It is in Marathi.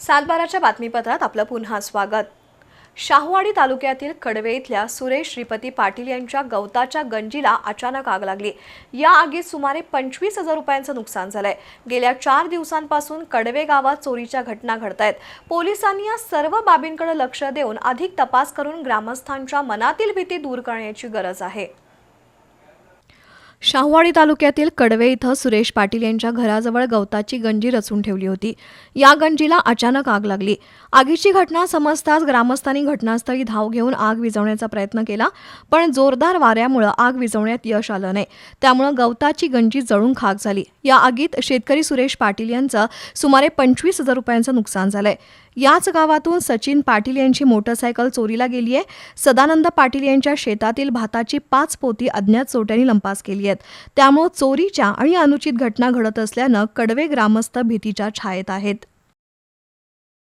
सातबाराच्या बातमीपत्रात आपलं पुन्हा स्वागत. शाहूवाडी तालुक्यातील कडवे इथल्या सुरेश श्रीपती पाटील यांच्या गवताच्या गंजीला अचानक आग लागली. या आगीत सुमारे पंचवीस हजार रुपयांचं नुकसान झालंय. गेल्या चार दिवसांपासून कडवे गावात चोरीच्या घटना घडत आहेत पोलिसांनी या सर्व बाबींकडे लक्ष देऊन अधिक तपास करून ग्रामस्थांच्या मनातील भीती दूर करण्याची गरज आहे. शाहूवाडी तालुक्यातील कडवे इथं सुरेश पाटील यांच्या घराजवळ गवताची गंजी रचून ठेवली होती. या गंजीला अचानक आग लागली. आगीची घटना समजताच ग्रामस्थांनी घटनास्थळी धाव घेऊन आग विझवण्याचा प्रयत्न केला पण जोरदार वाऱ्यामुळे आग विझवण्यात यश आलं नाही. त्यामुळे गवताची गंजी जळून खाक झाली. या आगीत शेतकरी सुरेश पाटील यांचं सुमारे पंचवीस हजार रुपयांचं नुकसान झालंय. याच गावातून सचिन पाटील यांची मोटरसायकल चोरीला गेली आहे सदानंद पाटील यांच्या शेतातील भाताची पाच पोती अज्ञात चोट्यांनी लंपास केली आहेत. त्यामुळे चोरीच्या आणि अनुचित घटना घडत असल्यानं कडवे ग्रामस्थ भीतीच्या छायेत आहेत.